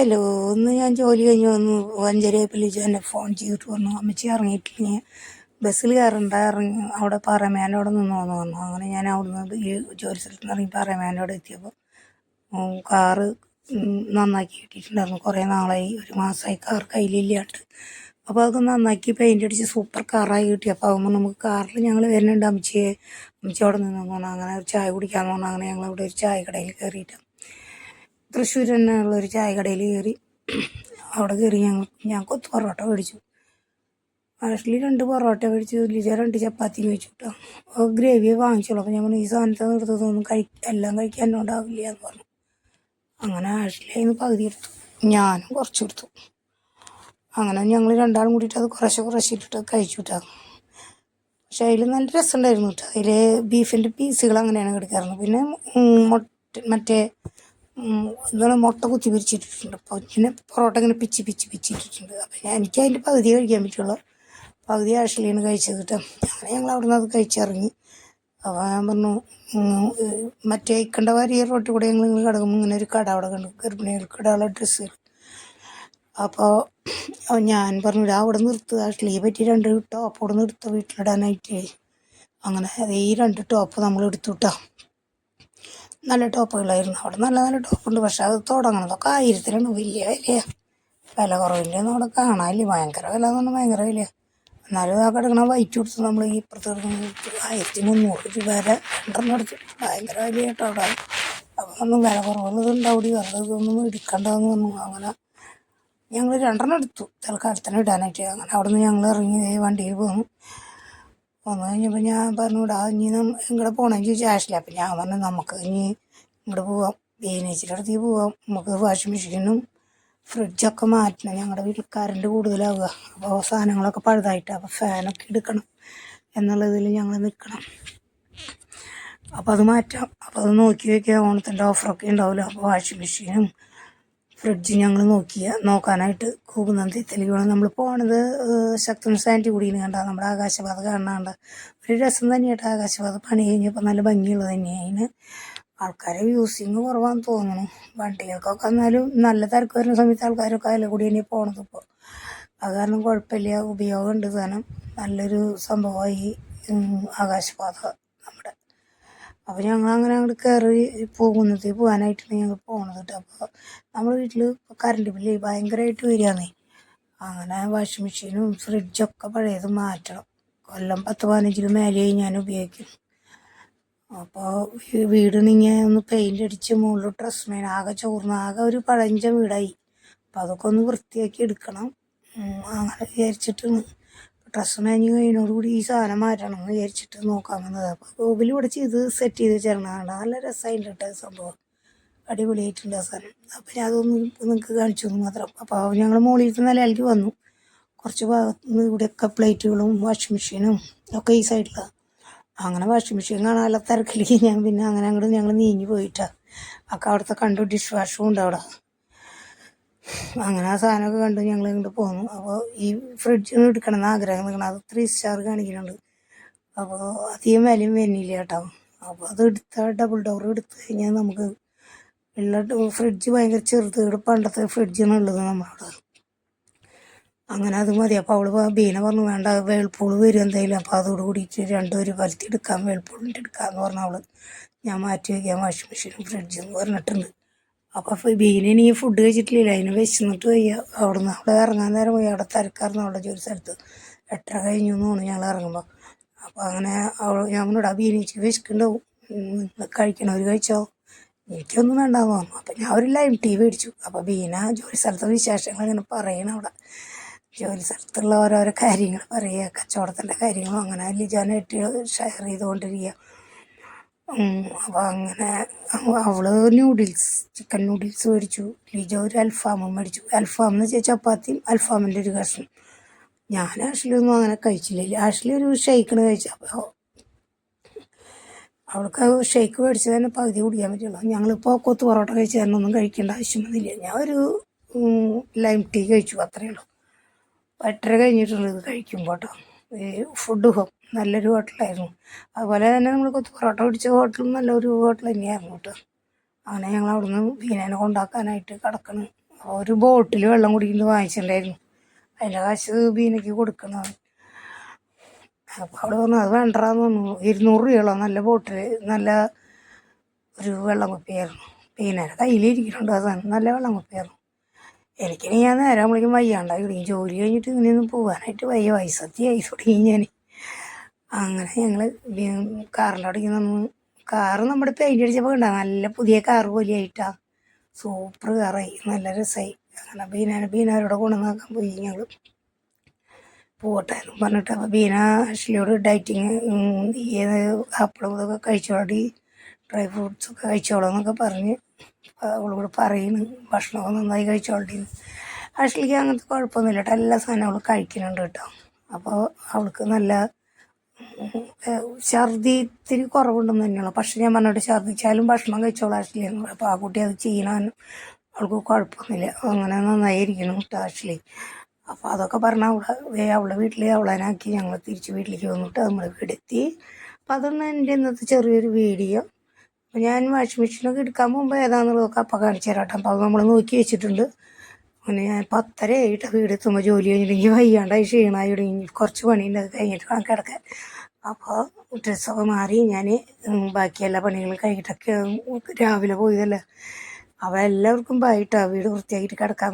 Hello ഒന്ന് ഞാൻ ജോലി കഴിഞ്ഞ് വന്നു. അഞ്ചരയപ്പോൾ ലിജു എന്നെ ഫോൺ ചെയ്തിട്ട് പറഞ്ഞു അമ്മച്ചി ഇറങ്ങിയിട്ടില്ല? ബസ്സിൽ കയറണ്ട ഇറങ്ങി അവിടെ പാറമേന്റെ അവിടെ വന്നു പറഞ്ഞു. അങ്ങനെ ഞാൻ അവിടെ നിന്ന് ഈ ജോലി സ്ഥലത്ത് നിന്ന് ഇറങ്ങി പാറമേന്റെ അവിടെ എത്തിയപ്പോൾ കാറ് നന്നാക്കി കിട്ടിയിട്ടുണ്ടായിരുന്നു. കുറേ നാളായി. ഒരു മാസമായി കാർ കയ്യിലില്ലാണ്ട്. അപ്പോൾ അതൊക്കെ നന്നാക്കി പെയിന്റ് അടിച്ച് സൂപ്പർ കാറായി കിട്ടി. അപ്പോൾ ആകുമ്പോൾ നമുക്ക് കാറിൽ ഞങ്ങൾ വരുന്നുണ്ട് അമ്മച്ചിയെ അമ്മച്ചി അവിടെ നിന്ന് പറഞ്ഞു അങ്ങനെ ഒരു ചായ കുടിക്കാമെന്ന് പറഞ്ഞു അങ്ങനെ ഞങ്ങൾ അവിടെ ഒരു ചായ കടയിൽ കയറിയിട്ട് തൃശ്ശൂർ തന്നെ ഉള്ള ഒരു ചായ കടയിൽ കയറി അവിടെ കയറി ഞങ്ങൾ ഞാൻ കൊത്ത് പൊറോട്ട മേടിച്ചു. ആഷ്ലി രണ്ട് പൊറോട്ട മേടിച്ചു ലിജ രണ്ട് ചപ്പാത്തി മേടിച്ചു കേട്ടോ ഗ്രേവി വാങ്ങിച്ചോളൂ അപ്പോൾ ഞാൻ ഈ സാധനത്തെ നിർത്തതൊന്നും കഴി എല്ലാം കഴിക്കാൻ ഉണ്ടാവില്ല എന്ന് പറഞ്ഞു. അങ്ങനെ ആഷ്ലി അതിന് പകുതി എടുത്തു. ഞാനും കുറച്ച് എടുത്തു. അങ്ങനെ ഞങ്ങൾ രണ്ടാളും കൂടിയിട്ട് അത് കുറേശ്ശെ ഇട്ടിട്ട് കഴിച്ചു കിട്ടാം പക്ഷെ അതിൽ നല്ല രസമുണ്ടായിരുന്നു കേട്ടോ. അതിൽ ബീഫിന്റെ പീസുകൾ അങ്ങനെയാണ് കിടക്കാറുള്ളത് പിന്നെ മൊട്ട മറ്റേ എന്താണ് മുട്ട കുത്തി പിരിച്ചിട്ടിട്ടുണ്ട് അപ്പോൾ ഇങ്ങനെ പൊറോട്ട ഇങ്ങനെ പിച്ച് പിച്ച് പിച്ചിട്ടിട്ടുണ്ട്. അപ്പോൾ ഞാൻ എനിക്ക് അതിന്റെ പകുതി കഴിക്കാൻ പറ്റുള്ളൂ. പകുതി ആഷിലാണ് കഴിച്ചത് കേട്ടോ അങ്ങനെ ഞങ്ങൾ അവിടെ നിന്ന് അത് കഴിച്ചിറങ്ങി. അപ്പോൾ ഞാൻ പറഞ്ഞു മറ്റേ ഇക്കണ്ട വാരിയ റോട്ടിൽ കൂടെ ഞങ്ങൾ ഇങ്ങനെ കിടക്കുമ്പോൾ ഇങ്ങനെ ഒരു കട അവിടെ കണ്ടു. ഗർഭിണികൾ കടകളെ ഡ്രസ്സ് അപ്പോൾ ഞാൻ പറഞ്ഞു "ദാ അവിടെ നിർത്തുക ആഷ്ലി പറ്റി രണ്ട് ടോപ്പ് അവിടെ നിർത്തുക വീട്ടിലിടാനായിട്ട്. അങ്ങനെ ഈ രണ്ട് ടോപ്പ് നമ്മൾ എടുത്തു കേട്ടോ നല്ല ടോപ്പുകളായിരുന്നു അവിടെ. നല്ല നല്ല ടോപ്പുണ്ട്. പക്ഷെ അത് തുടങ്ങുന്നതൊക്കെ ആയിരത്തിലാണ് വലിയ വില. വില കുറവില്ല അവിടെ കാണാനില്ല. ഭയങ്കര വില എന്ന് പറഞ്ഞാൽ ഭയങ്കര വില എന്നാലും ആ കിടക്കണ വൈറ്റ് കൊടുത്ത് നമ്മൾ ഈ ഇപ്പുറത്ത് കിടക്കുന്ന ആയിരത്തി മുന്നൂറ് രൂപ വരെ രണ്ടെണ്ണം എടുത്തു. ഭയങ്കര വില കേട്ടോ അവിടെ. അപ്പം ഒന്നും വില കുറവുള്ളത് ഉണ്ടാവും വെറുതെ ഇതൊന്നും എടുക്കണ്ടെന്ന് പറഞ്ഞു. അങ്ങനെ ഞങ്ങൾ രണ്ടെണ്ണം എടുത്തു. തൽക്കാലത്തിന് ഇടാനായിട്ട്. അങ്ങനെ അവിടെ നിന്ന് ഞങ്ങൾ ഇറങ്ങി വണ്ടിയിൽ പോന്നു. പോന്നു കഴിഞ്ഞപ്പോൾ ഞാൻ പറഞ്ഞു ഇടാ ഇനി ഇങ്ങോട്ട് പോകണമെന്ന് ചോദിച്ചു ആഷില്ല അപ്പം ഞാൻ പറഞ്ഞു നമുക്ക് ഇനി ഇങ്ങോട്ട് പോവാം. ബീനേച്ചിന്റെ അടുത്തേക്ക് പോവാം. നമുക്ക് വാഷിംഗ് മെഷീനും ഫ്രിഡ്ജൊക്കെ മാറ്റണം. ഞങ്ങളുടെ വീട്ടിൽ കറണ്ട് കൂടുതലാവുക. അപ്പോൾ സാധനങ്ങളൊക്കെ പഴുതായിട്ട്. അപ്പോൾ ഫാനൊക്കെ എടുക്കണം എന്നുള്ളതിൽ ഞങ്ങൾ നിൽക്കണം അപ്പോൾ അത് മാറ്റാം. അപ്പോൾ അത് നോക്കി വയ്ക്കുക ഓണത്തിന്റെ ഓഫറൊക്കെ ഉണ്ടാവില്ല അപ്പോൾ വാഷിംഗ് മെഷീനും ഫ്രിഡ്ജ് ഞങ്ങൾ നോക്കിയ നോക്കാനായിട്ട് കൂകുന്നന്തി തെളിവാണ്. നമ്മൾ പോണത് ശക്തൻ സാന്റി കൂടിയിൽ കണ്ട നമ്മുടെ ആകാശപാത കാണാണ്ട് ഒരു രസം തന്നെയായിട്ട് ആകാശപാത. പണി കഴിഞ്ഞപ്പോൾ നല്ല ഭംഗിയുള്ളത് തന്നെയാണ് ആൾക്കാരെ യൂസിങ് കുറവാന്ന് തോന്നുന്നു. വണ്ടികൾക്കൊക്കെ എന്നാലും നല്ല തിരക്ക് വരുന്ന സമയത്ത് ആൾക്കാരൊക്കെ അതിൽ കൂടി തന്നെ പോണത് ഇപ്പോൾ അത് കാരണം കുഴപ്പമില്ല. ഉപയോഗമുണ്ട് സാധനം നല്ലൊരു സംഭവമായി ആകാശപാത അപ്പോൾ ഞങ്ങൾ അങ്ങനെ അങ്ങോട്ട് കയറി പോകുന്നത് പോകാനായിട്ടാണ് ഞങ്ങൾ പോണത് കേട്ടോ അപ്പോൾ നമ്മുടെ വീട്ടിൽ കറണ്ട് ബില്ല് ഭയങ്കരമായിട്ട് വരികയാണേ അങ്ങനെ വാഷിംഗ് മെഷീനും ഫ്രിഡ്ജൊക്കെ പഴയത് മാറ്റണം. കൊല്ലം പത്ത് പതിനഞ്ചിന് മേലെയായി ഞാൻ ഉപയോഗിക്കും അപ്പോൾ വീടിനിങ്ങനെ ഒന്ന് പെയിന്റ് അടിച്ച് മുകളിൽ ഡ്രസ് മേന ആകെ ചോർന്ന് ആകെ ഒരു പഴഞ്ച വീടായി. അപ്പോൾ അതൊക്കെ ഒന്ന് വൃത്തിയാക്കി എടുക്കണം. അങ്ങനെ വിചാരിച്ചിട്ടാണ് ഡ്രസ്സ് കഴിഞ്ഞോടുകൂടി ഈ സാധനം മാറ്റണം എന്ന് വിചാരിച്ചിട്ട് നോക്കാൻ അപ്പോൾ ഗോബിൽ ഇവിടെ ഇത് സെറ്റ് ചെയ്ത് വെച്ചിരുന്നതാണ് നല്ല രസമായിട്ട് കേട്ടോ സംഭവം. അടിപൊളിയായിട്ടുണ്ട് ആ സാധനം. അപ്പം ഞാൻ അതൊന്ന് നിങ്ങൾക്ക് കാണിച്ചു തന്നു മാത്രം. അപ്പോൾ ഞങ്ങൾ മുകളിലത്തെ നിലയിലേക്ക് വന്നു. കുറച്ച് ഭാഗത്ത് നിന്ന് ഇവിടെയൊക്കെ പ്ലേറ്റുകളും വാഷിംഗ് മെഷീനും ഒക്കെ ഈ സൈഡിലാണ് അങ്ങനെ വാഷിംഗ് മെഷീൻ കാണാനുള്ള തിരക്കിലേക്ക് ഞാൻ പിന്നെ അങ്ങനെ അങ്ങോട്ട് ഞങ്ങൾ നീങ്ങി പോയിട്ടാണ് ഒക്കെ അവിടുത്തെ കണ്ടു ഡിഷ് വാഷും ഉണ്ട് അവിടെ. അങ്ങനെ ആ സാധനമൊക്കെ കണ്ടു ഞങ്ങൾ ഇങ്ങോട്ട് പോന്നു. അപ്പോൾ ഈ ഫ്രിഡ്ജൊന്നും എടുക്കണം എന്ന് ആഗ്രഹം നിൽക്കണം അത് ത്രീ സ്റ്റാർ കാണിക്കുന്നുണ്ട്. അപ്പോൾ അധികം വിലയും വരുന്നില്ല കേട്ടോ. അപ്പോൾ അത് എടുത്ത ഡബിൾ ഡോർ എടുത്തു കഴിഞ്ഞാൽ നമുക്ക് ഉള്ള ഫ്രിഡ്ജ് ഭയങ്കര ചെറുത്. ഇവിടെ പണ്ടത്തെ ഫ്രിഡ്ജാണ് ഉള്ളത് നമ്മളവിടെ. അങ്ങനെ അത് മതി. അപ്പോൾ അവൾ പ- ബീന പറഞ്ഞു വേണ്ട വേൾപൂൾ വരും എന്തായാലും. അപ്പോൾ അതോട് കൂടിയിട്ട് രണ്ടുപേരും വരുത്തി എടുക്കാം. വേൾപൂളിന്റെ എടുക്കാമെന്ന് പറഞ്ഞ അവൾ ഞാൻ മാറ്റി വയ്ക്കാം വാഷിംഗ് മെഷീനും ഫ്രിഡ്ജും പറഞ്ഞിട്ടുണ്ട്. അപ്പോൾ ബീനിന് ഈ ഫുഡ് കഴിച്ചിട്ടില്ല അതിന് വിശന്നിട്ട് വയ്യ അവിടുന്ന് അവിടെ ഇറങ്ങാൻ നേരം പോയി. അവിടെ തിരക്കായിരുന്നു അവിടെ ജോലി സ്ഥലത്ത്. എട്ടര കഴിഞ്ഞു തോന്നുന്നു ഞങ്ങൾ ഇറങ്ങുമ്പോൾ അപ്പോൾ അങ്ങനെ അവൾ ഞാൻ പറഞ്ഞിടാ ബീനിക്ക് വിശക്കുണ്ടാവും കഴിക്കണവർ കഴിച്ചോ? എനിക്കൊന്നും വേണ്ടാന്ന് തോന്നുന്നു അപ്പം ഞാൻ ഒരു ലൈം ടീ മേടിച്ചു. അപ്പോൾ ബീന ജോലി സ്ഥലത്തെ വിശേഷങ്ങൾ ഇങ്ങനെ പറയണം അവിടെ. ജോലി സ്ഥലത്തുള്ള ഓരോരോ കാര്യങ്ങൾ പറയുക കച്ചവടത്തിന്റെ കാര്യങ്ങളും അങ്ങനെ ലിജാനായിട്ട് ഷെയർ ചെയ്തുകൊണ്ടിരിക്കുക. അങ്ങനെ അവ- അവൾ നൂഡിൽസ് ചിക്കൻ നൂഡിൽസ് മേടിച്ചു. ലിജ ഒരു അൽഫാമും മേടിച്ചു. അൽഫാം എന്ന് വെച്ചാൽ ചപ്പാത്തിയും അൽഫാമിന്റെ ഒരു കഷ്ണം. ഞാൻ ആഷ്ലി ഒന്നും അങ്ങനെ കഴിച്ചില്ല. ആഷ്ലി ഒരു ഷെയ്ക്കിന് കഴിച്ച. അപ്പോൾ അവൾക്ക് ഷെയ്ക്ക് മേടിച്ചത് തന്നെ പകുതി കുടിക്കാൻ പറ്റുള്ളൂ. ഞങ്ങളിപ്പോൾ കൊത്തു പൊറോട്ട കഴിച്ച് തന്നെ ഒന്നും കഴിക്കേണ്ട ആവശ്യമൊന്നുമില്ല. ഞാൻ ഒരു ലൈം ടീ കഴിച്ചു അത്രയേ ഉള്ളൂ. എട്ടര കഴിഞ്ഞിട്ടുണ്ട് ഇത് ഫുഡ് ഹോം നല്ലൊരു ഹോട്ടലായിരുന്നു. അതുപോലെ തന്നെ നമ്മൾ കൊത്തു പൊറോട്ട പിടിച്ച ഹോട്ടലും നല്ലൊരു ഹോട്ടൽ തന്നെയായിരുന്നു കേട്ടോ. അങ്ങനെ ഞങ്ങൾ അവിടുന്ന് വീനേനെ കൊണ്ടാക്കാനായിട്ട് കിടക്കണം. ഒരു ബോട്ടിൽ വെള്ളം കുടിക്കുന്നത് വാങ്ങിച്ചിട്ടുണ്ടായിരുന്നു. അതിന്റെ കാശ് ബീനയ്ക്ക് കൊടുക്കണം അപ്പോൾ അവിടെ പറഞ്ഞു അത് വേണ്ടെന്ന് പറഞ്ഞു. ഇരുന്നൂറ് രൂപയോളം നല്ല ബോട്ടിൽ നല്ല ഒരു വെള്ളം കുപ്പിയായിരുന്നു. ബീനയുടെ കയ്യിലിരിക്കുന്നുണ്ട് അത് നല്ല വെള്ളം കുപ്പിയായിരുന്നു. എനിക്കിനി ഞാൻ നേരം വിളിക്കും വയ്യാണ്ടായി. ജോലി കഴിഞ്ഞിട്ട് ഇങ്ങനെയൊന്നും പോകാനായിട്ട് വയ്യ. വയസ്സത്തി ആയി തുടങ്ങി ഞാൻ അങ്ങനെ ഞങ്ങൾ കാറിലോട്ട് ഇങ്ങനെ നമ്മൾ കാറ് നമ്മുടെ പെയിന്റ് അടിച്ചപ്പോൾ കണ്ട? നല്ല പുതിയ കാറ് പോലെയായിട്ടാ. സൂപ്പർ കാറായി. നല്ല രസമായി അങ്ങനെ ബീനാനെ ബീനാരോടെ കൊണ്ടുവന്നാക്കാൻ പോയി ഞങ്ങൾ പോട്ടെ പറഞ്ഞിട്ട് അപ്പോൾ ബീന അഷ്ലിയോട് ഡയറ്റിങ് ഏത് ആപ്പിളും ഇതൊക്കെ കഴിച്ചോളി ഡ്രൈ ഫ്രൂട്ട്സ് ഒക്കെ കഴിച്ചോളൂ എന്നൊക്കെ പറഞ്ഞ് അവളോട് പറയുന്നു ഭക്ഷണമൊക്കെ നന്നായി കഴിച്ചോളി അഷ്ലിക്ക് അങ്ങനത്തെ കുഴപ്പമൊന്നുമില്ല. കേട്ടോ. എല്ലാ സാധനവും അവൾ കഴിക്കുന്നുണ്ട് കേട്ടോ. അപ്പോൾ അവൾക്ക് നല്ല ഛർദി ഇത്തിരി കുറവുണ്ടെന്ന് തന്നെയുള്ളു. പക്ഷെ ഞാൻ പറഞ്ഞിട്ട് ഛർദിച്ചാലും ഭക്ഷണം കഴിച്ചോളാം ആഷ്ലി അപ്പോൾ ആ കുട്ടി അത് ചെയ്യണം അവൾക്ക് കുഴപ്പമൊന്നുമില്ല. അങ്ങനെ നന്നായിരിക്കണം കേട്ടോ അപ്പോൾ അതൊക്കെ പറഞ്ഞാൽ അവളെ അവളെ വീട്ടിൽ അവളനാക്കി ഞങ്ങൾ തിരിച്ച് വീട്ടിലേക്ക് വന്നിട്ട് നമ്മൾ വീടെത്തി. അപ്പോൾ അതൊന്നും എന്റെ ഇന്നത്തെ ചെറിയൊരു വീഡിയോ. അപ്പോൾ ഞാൻ വാഷിംഗ് മെഷീനൊക്കെ എടുക്കാൻ പോകുമ്പോൾ ഏതാണെന്നുള്ളതൊക്കെ അപ്പം കാണിച്ചു തരാം കേട്ടോ. അപ്പോൾ അത് നമ്മൾ നോക്കി വെച്ചിട്ടുണ്ട്. അങ്ങനെ ഞാൻ പത്തര ആയിട്ട് വീട് എത്തുമ്പോൾ ജോലി കഴിഞ്ഞിട്ടെങ്കിൽ വയ്യാണ്ടായി ക്ഷീണമായി തുടങ്ങി കുറച്ച് പണിയുണ്ട് അത് കഴിഞ്ഞിട്ട് വേണം കിടക്കാൻ. അപ്പോൾ ഡ്രസ്സൊക്കെ മാറി ഞാൻ ബാക്കി എല്ലാ പണികളും കഴിഞ്ഞിട്ടൊക്കെ രാവിലെ പോയതല്ല. അപ്പോൾ എല്ലാവർക്കും ബായിട്ടാ വീട് വൃത്തിയാക്കിയിട്ട് കിടക്കാൻ